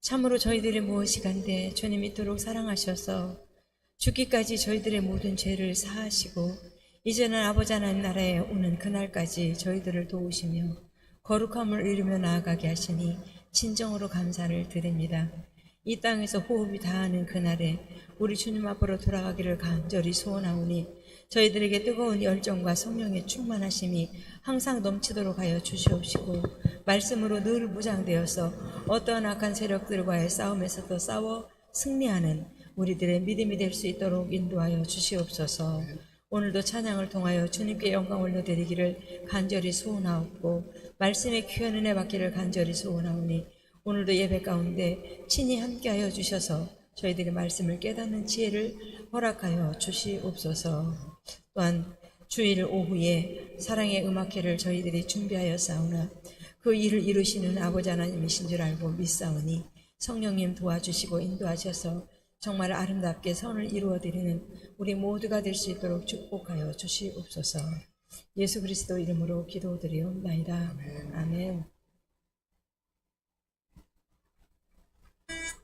참으로 저희들이 무엇이 간데 주님 이토록 사랑하셔서 죽기까지 저희들의 모든 죄를 사하시고 이제는 아버지 하나님 나라에 오는 그날까지 저희들을 도우시며 거룩함을 이루며 나아가게 하시니 진정으로 감사를 드립니다. 이 땅에서 호흡이 다하는 그날에 우리 주님 앞으로 돌아가기를 간절히 소원하오니 저희들에게 뜨거운 열정과 성령의 충만하심이 항상 넘치도록 하여 주시옵시고 말씀으로 늘 무장되어서 어떠한 악한 세력들과의 싸움에서도 싸워 승리하는 우리들의 믿음이 될 수 있도록 인도하여 주시옵소서. 오늘도 찬양을 통하여 주님께 영광 올려드리기를 간절히 소원하옵고 말씀의 귀한 은혜 받기를 간절히 소원하오니 오늘도 예배 가운데 친히 함께하여 주셔서 저희들의 말씀을 깨닫는 지혜를 허락하여 주시옵소서. 또한 주일 오후에 사랑의 음악회를 저희들이 준비하여 싸우나 그 일을 이루시는 아버지 하나님이신 줄 알고 믿사오니 성령님 도와주시고 인도하셔서 정말 아름답게 선을 이루어드리는 우리 모두가 될 수 있도록 축복하여 주시옵소서. 예수 그리스도 이름으로 기도드리옵나이다. 아멘. 눈을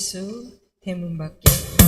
예수 대문 밖에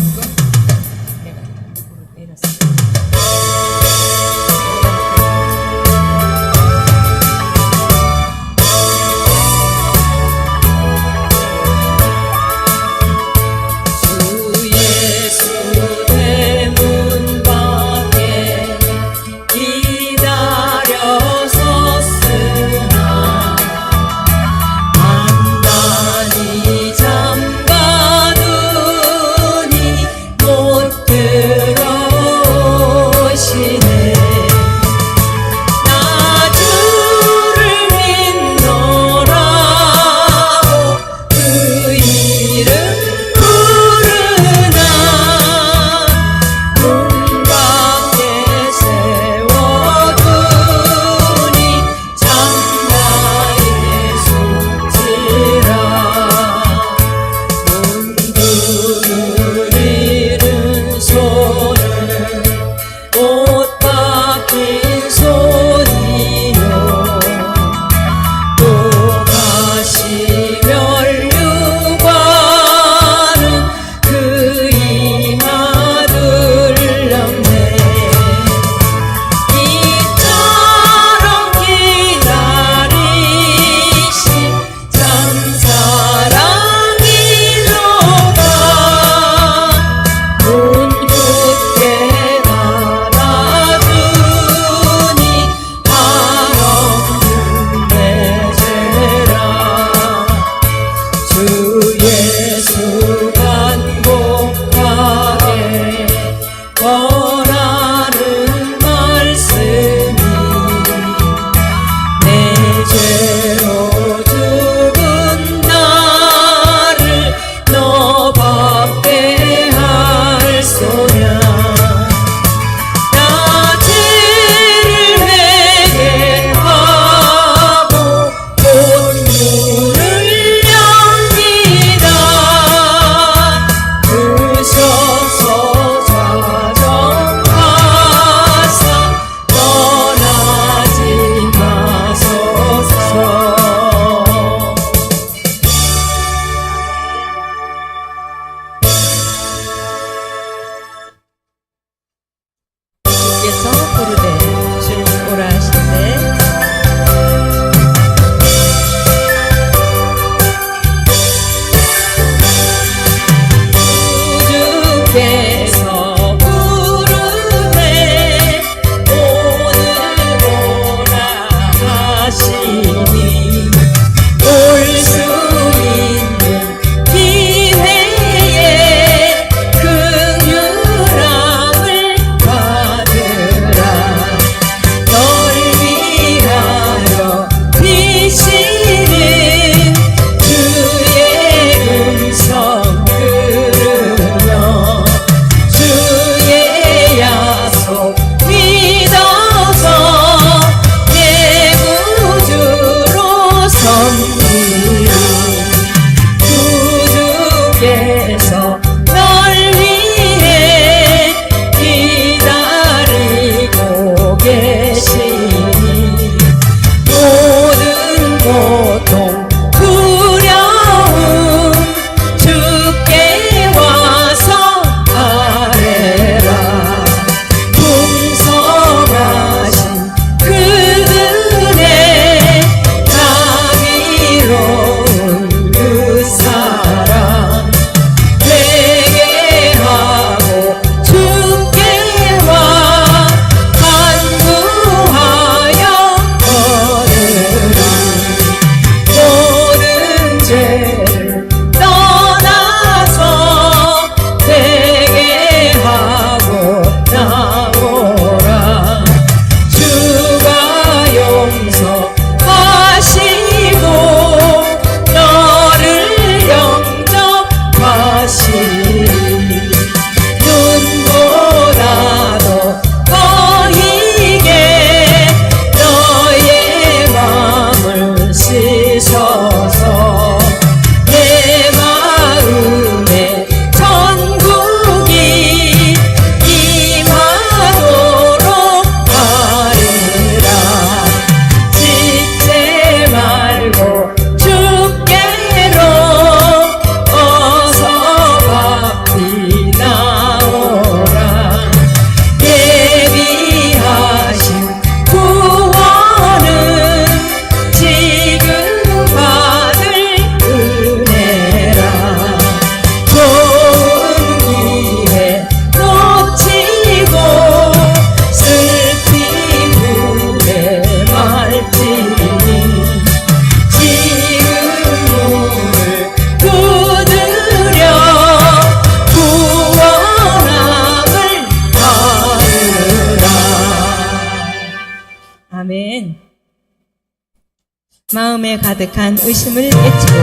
마음에 가득한 의심을 깨치고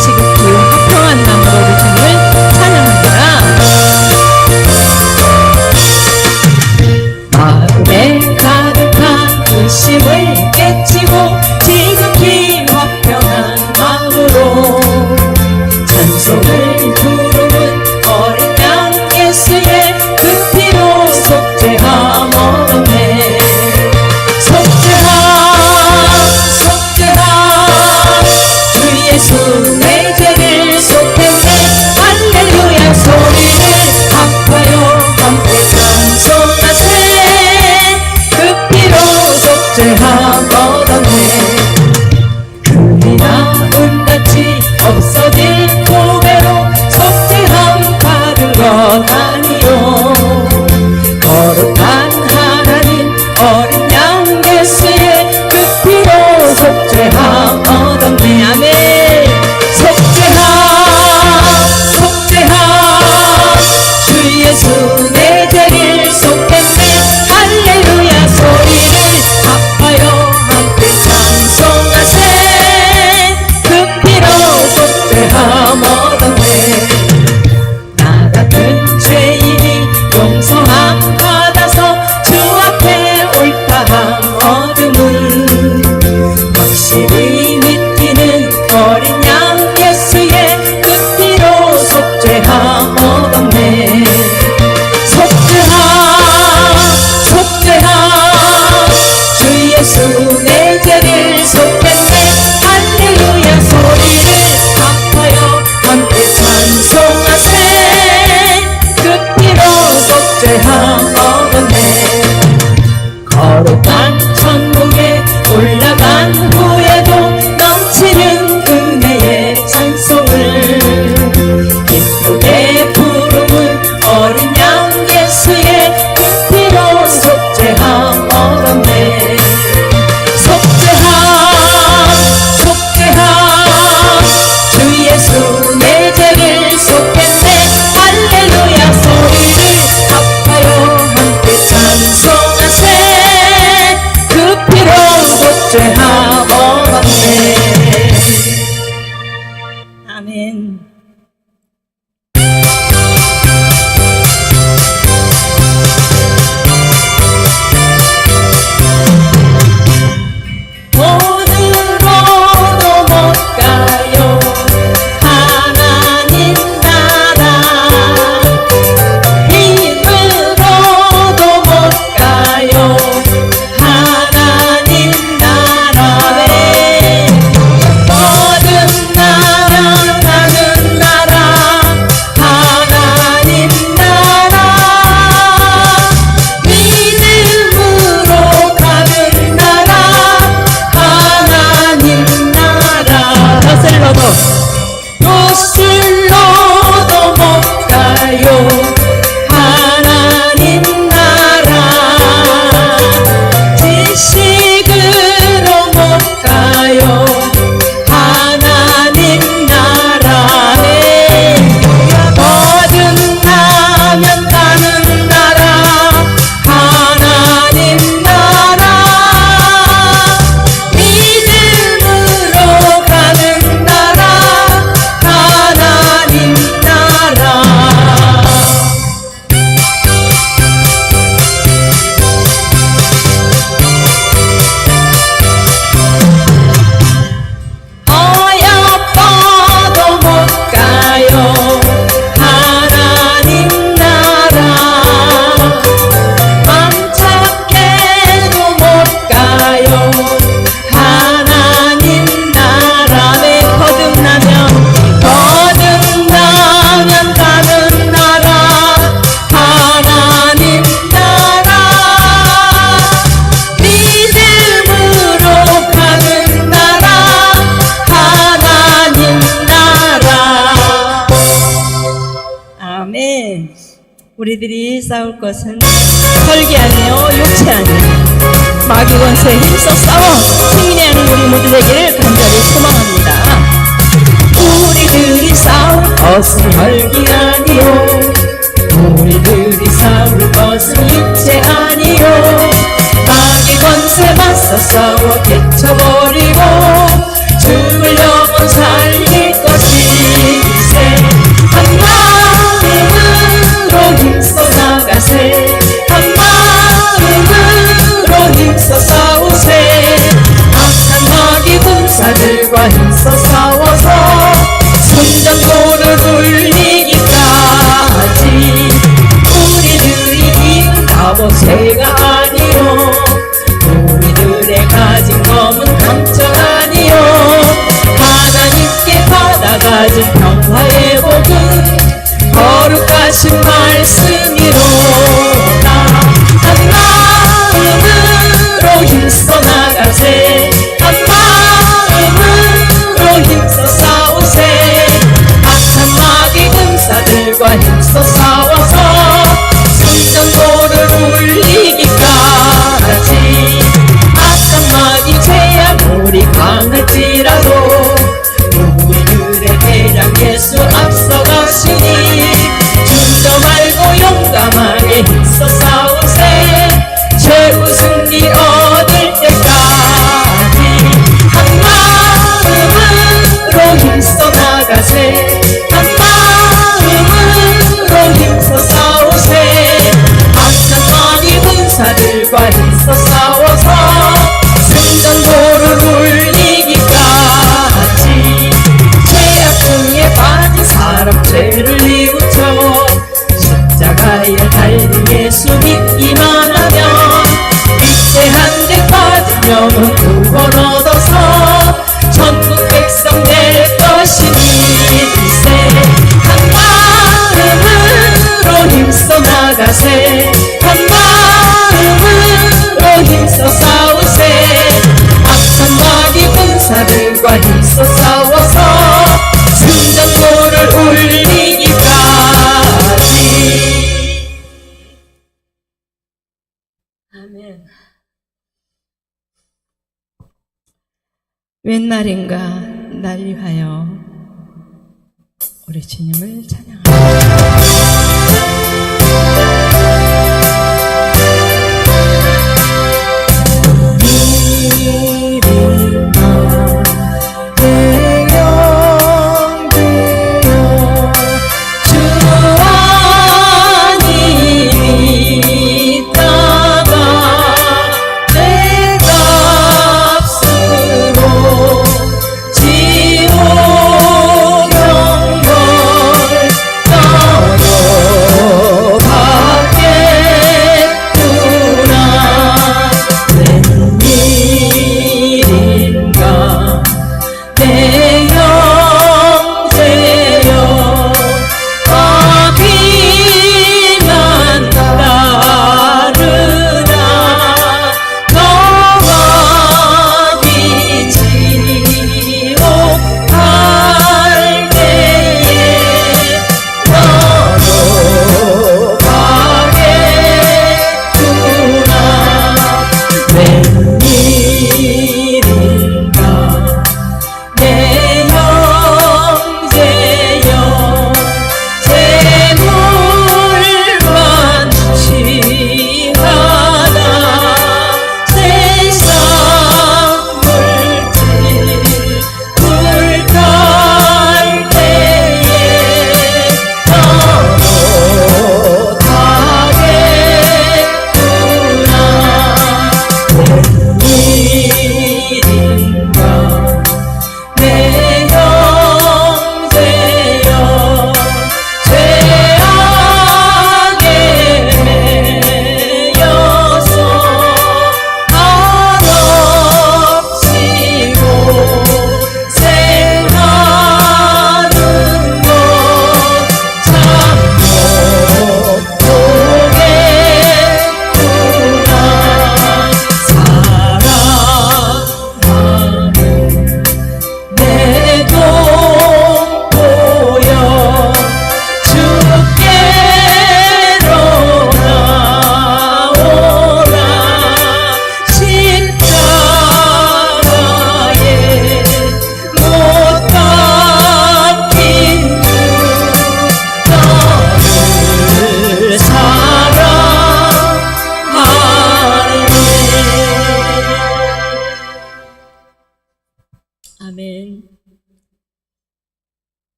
지극히 화평한 마음으로 우리 주님 todos. 것은 설계 아니요 욕체 아니요. 마귀 원수에 힘써 싸워 승리하는 우리 모두 되기를 간절히 소망합니다. 우리들이 싸울 것은 설계 아니요. 우리들이 싸울 것은 육체 아니요. 마귀 권세 맞서 싸워 개쳐버리고 사람과 힘써 싸워서 손잡고를 돌리기까지. 우리들이 기운 가보세가 옛날인가 난리하여 우리 주님을 찬양합니다.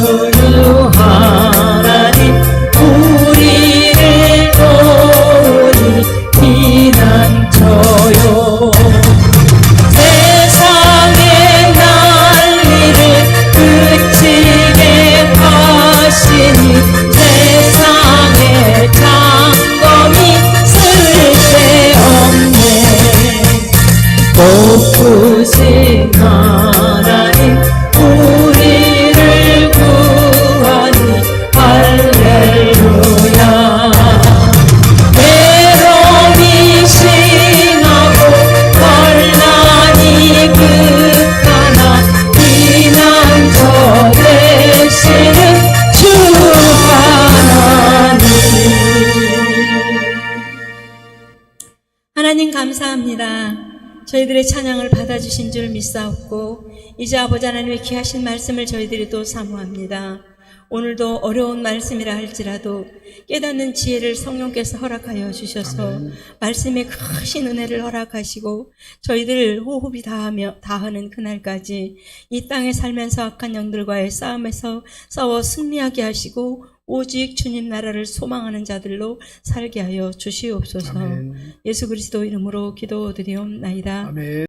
holy. 감사합니다. 저희들의 찬양을 받아주신 줄 믿사옵고 이제 아버지 하나님의 귀하신 말씀을 저희들이 또 사모합니다. 오늘도 어려운 말씀이라 할지라도 깨닫는 지혜를 성령께서 허락하여 주셔서 말씀에 크신 은혜를 허락하시고 저희들 호흡이 다하며 다하는 그날까지 이 땅에 살면서 악한 영들과의 싸움에서 싸워 승리하게 하시고 오직 주님 나라를 소망하는 자들로 살게 하여 주시옵소서. 아멘. 예수 그리스도 이름으로 기도드리옵나이다. 아멘.